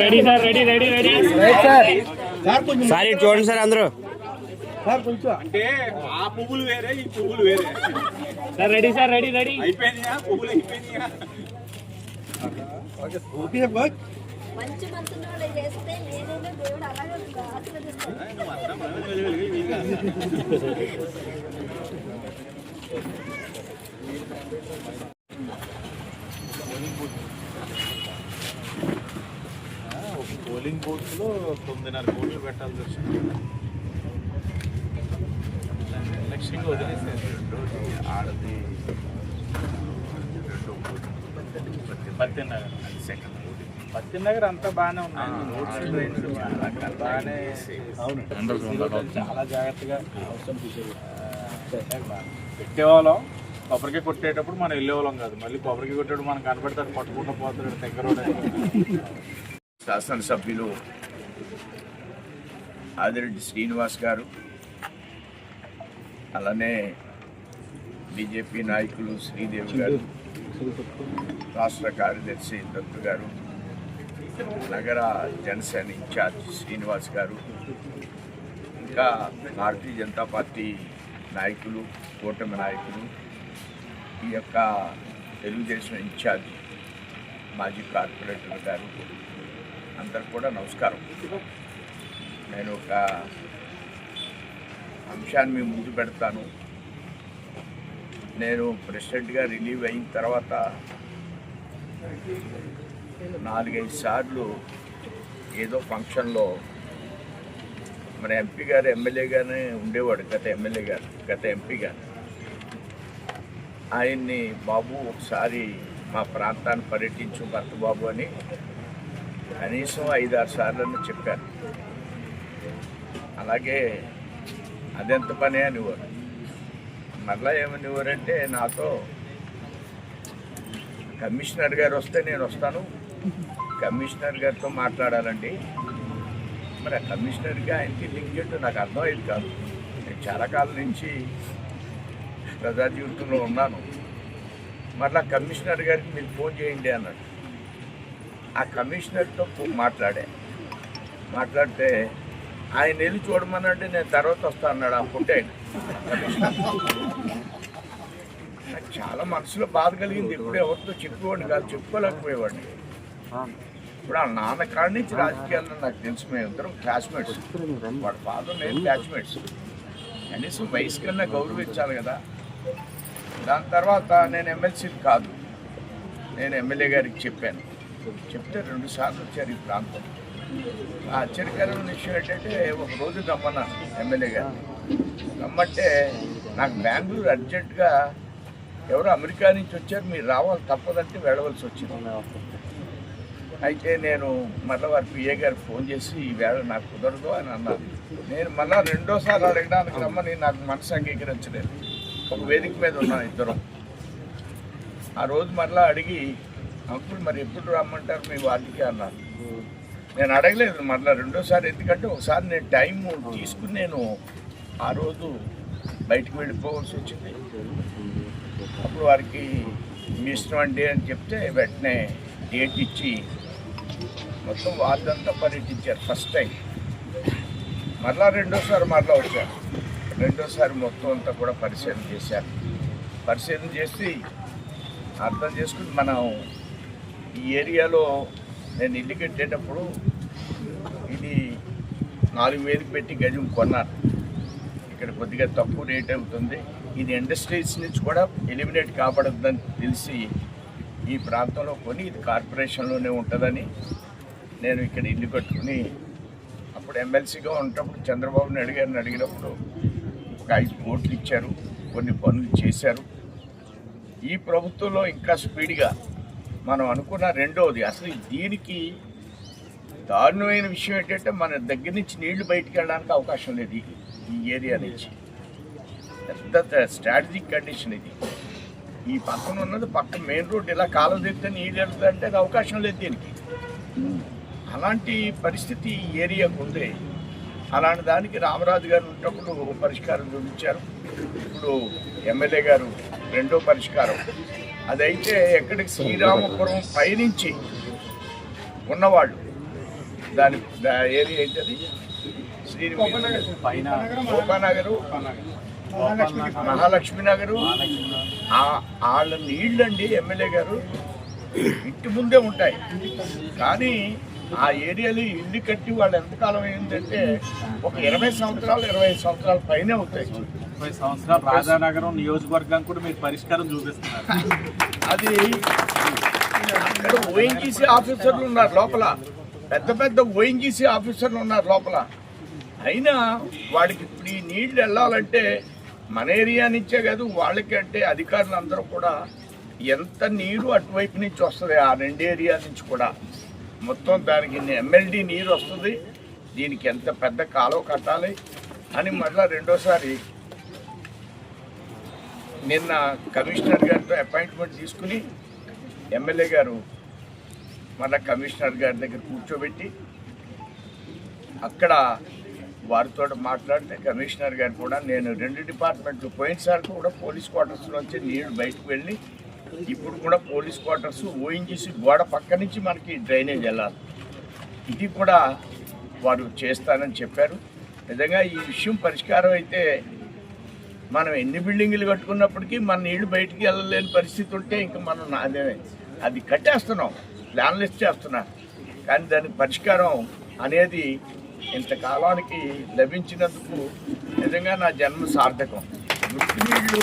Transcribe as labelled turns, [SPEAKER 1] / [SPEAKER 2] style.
[SPEAKER 1] Ready sir ready ready ready.
[SPEAKER 2] Sir చూడండి sir అందరూ.
[SPEAKER 3] అంటే ఆ పువ్వులు వేరే ఈ పువ్వులు వేరే.
[SPEAKER 1] Sir ready sir ready ready.
[SPEAKER 3] అయిపోయినాయా పువ్వులు అయిపోయినాయా
[SPEAKER 4] మంచి మనసున్న వాళ్ళు చేస్తే నేనైనా దేవుడు అలాగే ఆశీర్వదిస్తాను
[SPEAKER 3] పోలింగ్ బూత్లో తొమ్మిదిన్నర కోట్లు పెట్టాల్సి వచ్చింది. ఎలక్షన్ వదిలేసారు ఆడది పత్తి నగర్ సెకండ్ పత్తి నగర్ అంతా బాగానే ఉన్నాయి. రోడ్స్ డ్రైన్స్ బాగానే చాలా జాగ్రత్తగా పెట్టేవాళ్ళం. కొబ్బరికాయ కొట్టేటప్పుడు మనం వెళ్ళేవాళ్ళం కాదు. మళ్ళీ కొబ్బరికాయ కొట్టేటప్పుడు మనం కనబడతాడు పట్టుకుంటూ పోతాడు దగ్గర
[SPEAKER 5] శాసనసభ్యులు ఆదిరెడ్డి శ్రీనివాస్ గారు అలానే బీజేపీ నాయకులు శ్రీదేవి గారు రాష్ట్ర కార్యదర్శి దత్తు గారు నగర జనసేన ఇన్ఛార్జ్ శ్రీనివాస్ గారు ఇంకా భారతీయ జనతా పార్టీ నాయకులు కూటమి నాయకులు ఈ యొక్క తెలుగుదేశం ఇన్ఛార్జ్ మాజీ కార్పొరేటర్ గారు అందరికి కూడా నమస్కారం. నేను ఒక అంశాన్ని మీ ముందు పెడతాను. నేను ప్రెసిడెంట్గా రిలీవ్ అయిన తర్వాత నాలుగైదు సార్లు ఏదో ఫంక్షన్లో మన ఎంపీ గారు ఎమ్మెల్యేగానే ఉండేవాడు గత ఎమ్మెల్యే గారు గత ఎంపీ గారు. ఆయన్ని బాబు ఒకసారి మా ప్రాంతాన్ని పర్యటించు భర్త బాబు అని కనీసం ఐదారు సార్లు చెప్పాను అలాగే అదెంత పని అనేవారు మరలా ఏమనేవారంటే నాతో కమిషనర్ గారు వస్తే నేను వస్తాను. కమిషనర్ గారితో మాట్లాడాలండి. మరి ఆ కమిషనర్గా ఆయనకి లింక్ ఏంటో నాకు అర్థమయ్యేది కాదు. నేను చాలా కాలం నుంచి ప్రజా జీవితంలో ఉన్నాను. మరలా కమిషనర్ గారికి మీరు ఫోన్ చేయండి అన్నాడు. ఆ కమిషనర్తో మాట్లాడే మాట్లాడా. మాట్లాడితే ఆయన వెళ్ళి చూడమనంటే నేను తర్వాత వస్తా అన్నాడు ఆ ఫుడ్ ఆయన. కమిషనర్ నాకు చాలా మనసులో బాధ కలిగింది. ఇప్పుడు ఎవరితో చెప్పేవాడిని కాదు చెప్పుకోలేకపోయేవాడిని. ఇప్పుడు ఆ నాన్న కాడి నుంచి రాజకీయాల్లో నాకు తెలుసు మేము ఇద్దరం క్లాస్మేట్స్ వాడు ఫాదర్ నేను క్లాస్మేట్స్ కనీసం వయసు కన్నా గౌరవించాలి కదా. దాని తర్వాత నేను ఎమ్మెల్సీ కాదు నేను ఎమ్మెల్యే గారికి చెప్పాను. చెప్తే రెండు సార్లు వచ్చారు ఈ ప్రాంతం. ఆశ్చర్యకరమైన విషయం ఏంటంటే ఒక రోజు రమ్మన్నాను ఎమ్మెల్యే గారు. రమ్మంటే నాకు బెంగళూరు అర్జెంటుగా ఎవరో అమెరికా నుంచి వచ్చారు మీరు రావాలి తప్పదంటే వెళ్ళవలసి వచ్చింది. అయితే నేను మళ్ళీ వారి పిఏ గారు ఫోన్ చేసి ఈ వేళ నాకు కుదరదు అని అన్నారు. నేను మళ్ళీ రెండోసారి అడగడానికి రమ్మని నాకు మనసు అంగీకరించలేదు. ఒక వేదిక మీద ఉన్నాను ఇద్దరం. ఆ రోజు మళ్ళీ అడిగి అంకుల్ మరి ఎప్పుడు రమ్మంటారు మీ వాళ్ళకి అన్నారు. నేను అడగలేదు మళ్ళీ రెండోసారి ఎందుకంటే ఒకసారి నేను టైం తీసుకుని నేను ఆ రోజు బయటకు వెళ్ళిపోవాల్సి వచ్చింది. అప్పుడు వారికి మీ ఇష్టం అండి అని చెప్తే వెంటనే డేట్ ఇచ్చి మొత్తం వాళ్ళంతా పర్యటించారు ఫస్ట్ టైం. మరలా రెండోసారి మరలా వచ్చారు. రెండోసారి మొత్తం అంతా కూడా పరిశీలన చేశారు. పరిశీలన చేసి అర్థం చేసుకుని మనం ఈ ఏరియాలో నేను ఇల్లు కట్టేటప్పుడు ఇది నాలుగు వేలు పెట్టి గజం కొన్నాను ఇక్కడ కొద్దిగా తక్కువ రేట్ అవుతుంది. ఇది ఇండస్ట్రీస్ నుంచి కూడా ఎలిమినేట్ కాబడద్దని తెలిసి ఈ ప్రాంతంలో కొని ఇది కార్పొరేషన్లోనే ఉంటుందని నేను ఇక్కడ ఇల్లు కట్టుకుని అప్పుడు ఎమ్మెల్సీగా ఉన్నప్పుడు చంద్రబాబు నాయుడు గారిని అడిగినప్పుడు ఒక ఐదు కోట్లు ఇచ్చారు. కొన్ని పనులు చేశారు. ఈ ప్రభుత్వంలో ఇంకా స్పీడ్గా మనం అనుకున్న రెండవది అసలు దీనికి దారుణమైన విషయం ఏంటంటే మన దగ్గర నుంచి నీళ్ళు బయటికి వెళ్ళడానికి అవకాశం లేదు ఈ- ఈ ఏరియా నుంచి. పెద్ద స్ట్రాటజిక్ కండిషన్ ఇది. ఈ పక్కన ఉన్నది పక్క మెయిన్ రోడ్ ఇలా కాలం తెస్తే నీళ్ళు వెళ్తుందంటే అది అవకాశం లేదు దీనికి. అలాంటి పరిస్థితి ఈ ఏరియాకు ఉంది. అలాంటి దానికి రామరాజు గారు ఉన్నప్పుడు ఒక పరిష్కారం చూపించారు. ఇప్పుడు ఎమ్మెల్యే గారు రెండో పరిష్కారం. అదైతే ఎక్కడికి శ్రీరామపురం పైనుంచి ఉన్నవాళ్ళు. దాని దా ఏరియా ఏంటది?
[SPEAKER 3] పైన
[SPEAKER 5] గోపానగరు మహాలక్ష్మి నగరు. ఆ- వాళ్ళ నీళ్ళండి ఎమ్మెల్యే గారు. ఇంటి ముందే ఉంటాయి. కానీ ఆ ఏరియాలో ఇల్లు కట్టి వాళ్ళు ఎంతకాలం అయిందంటే ఒక ఇరవై సంవత్సరాలు ఇరవై ఐదు సంవత్సరాల పైనే అవుతాయి
[SPEAKER 3] ముప్పై సంవత్సరాలు రాజానగరం నియోజకవర్గం కూడా మీరు పరిష్కారం చూపిస్తున్నారు.
[SPEAKER 5] అది అక్కడ ఓఎన్జీసీ ఆఫీసర్లు ఉన్నారు లోపల. పెద్ద పెద్ద ఓఎన్జీసీ ఆఫీసర్లు ఉన్నారు లోపల. అయినా వాడికి ఇప్పుడు ఈ నీళ్ళు వెళ్ళాలంటే మన ఏరియా నుంచే కాదు వాళ్ళకి అంటే అధికారులు అందరూ కూడా ఎంత నీరు అటువైపు నుంచి వస్తుంది ఆ రెండు ఏరియా నుంచి కూడా. మొత్తం దానికి ఎమ్మెల్డీ నీరు వస్తుంది దీనికి ఎంత పెద్ద కాలువ కట్టాలి అని మళ్ళీ రెండోసారి నిన్న కమిషనర్ గారితో అపాయింట్మెంట్ తీసుకుని ఎమ్మెల్యే గారు మన కమిషనర్ గారి దగ్గర కూర్చోబెట్టి అక్కడ వారితో మాట్లాడితే కమిషనర్ గారు కూడా నేను రెండు డిపార్ట్మెంట్లు పోయినసారి కూడా పోలీస్ క్వార్టర్స్ నుంచి నీళ్ళు బయటకు వెళ్ళి ఇప్పుడు కూడా పోలీస్ క్వార్టర్స్ ఓఎన్జీసీ గోడ పక్క నుంచి మనకి డ్రైనేజ్ వెళ్ళాలి ఇది కూడా వారు చేస్తానని చెప్పారు. నిజంగా ఈ విషయం పరిష్కారం అయితే మనం ఎన్ని బిల్డింగులు కట్టుకున్నప్పటికీ మన నీళ్ళు బయటికి వెళ్ళలేని పరిస్థితి ఉంటే ఇంకా మనం అదే అది కట్టేస్తున్నాం. ప్లాన్లు ఇచ్చేస్తున్నారు కానీ దానికి పరిష్కారం అనేది ఇంతకాలానికి లభించినందుకు నిజంగా నా జన్మ సార్థకం. మురికి నీళ్ళు